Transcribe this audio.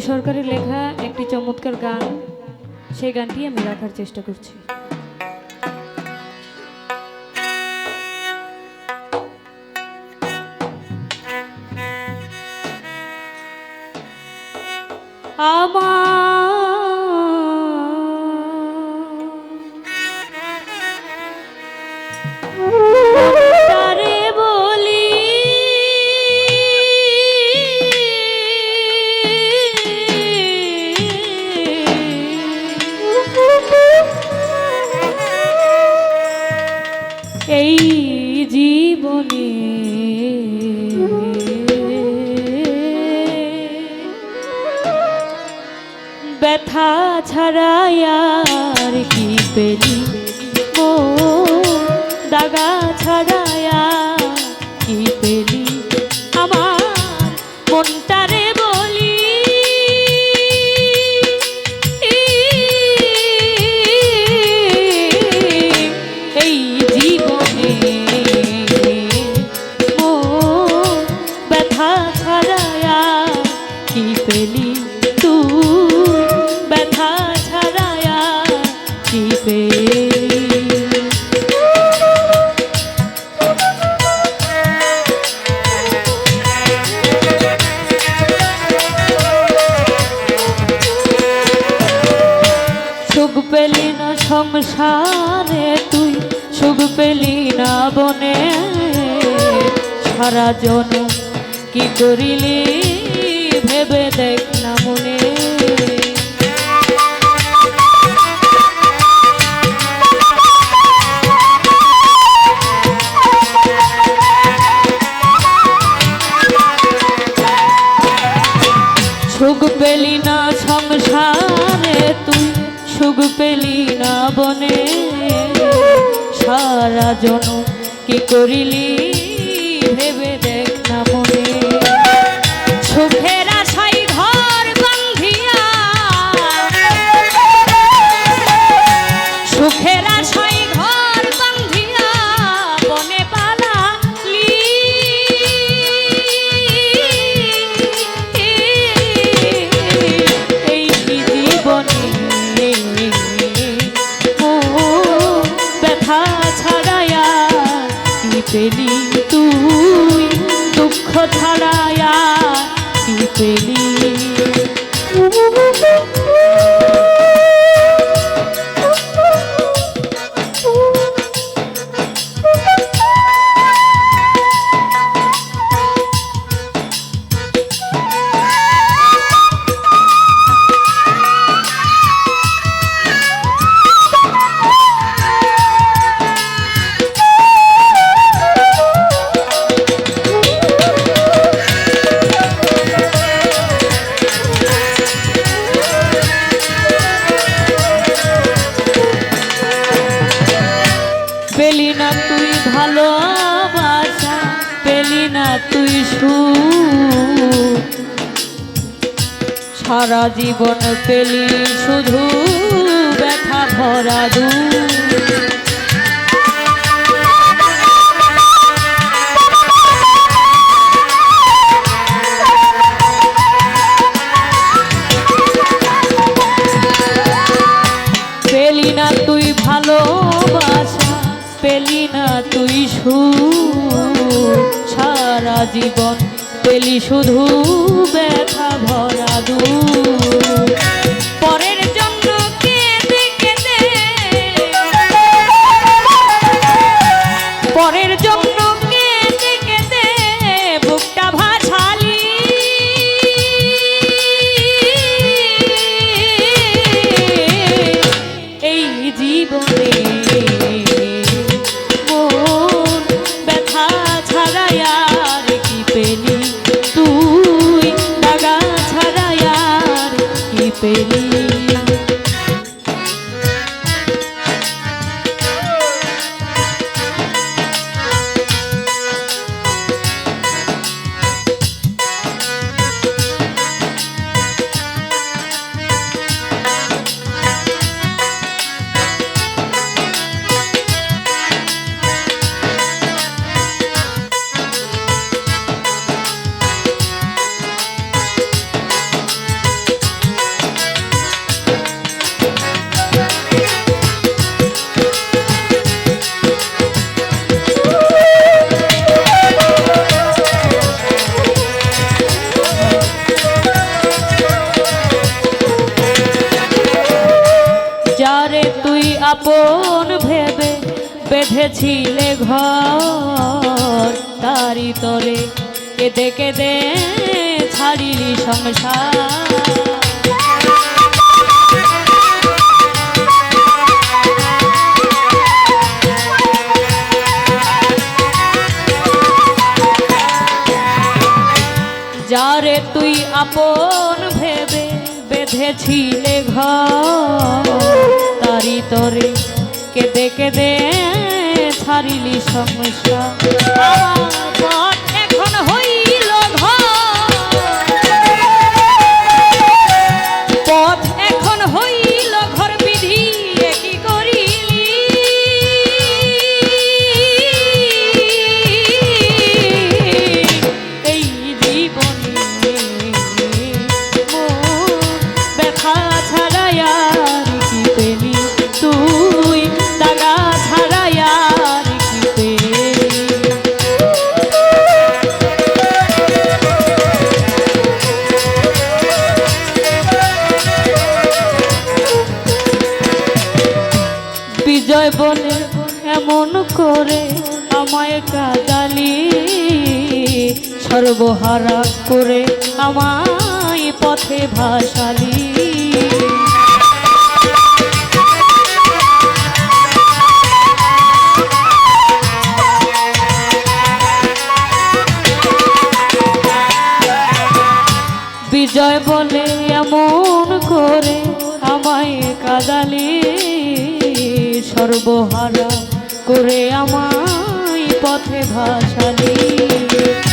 সরকারের লেখা একটি চমৎকার গান সেই গানটি আমি রাখার চেষ্টা করছি। আমার ব্যথা ছাড়াই আর কি পেলি? কি পেলি তুই? ব্যথা ছাড়ায়া কি পেলি? সুখ পেলি না তুই? সুখ পেলি বনে? সারা জন কি করিলি? ভেবে দেখ না মনে। সুখ পেলি না সংসারে তুই, সুখ পেলি না বনে। সারা জন কি করিলি? পেলি তুই সুখ সারা জীবন পেলি শুধু ব্যথা ভরা দুঃখ জীবন পেলি শুধু ব্যথা। বেঁধেছিলে ঘর তারি তরে কেঁদে কেঁদে ছাড়িলি সংসার। যারে তুই আপন ভেবে বেঁধেছিলে ঘর তারি তরে কেঁদে কেঁদে ছাড়িলি সমস্যা কাদালি সর্বহারা করে আমায় পথে ভাসালি। বিজয় বলে এমন করে আমায় কাদালি, সর্বহারা করে আমায় পথে ভাসালে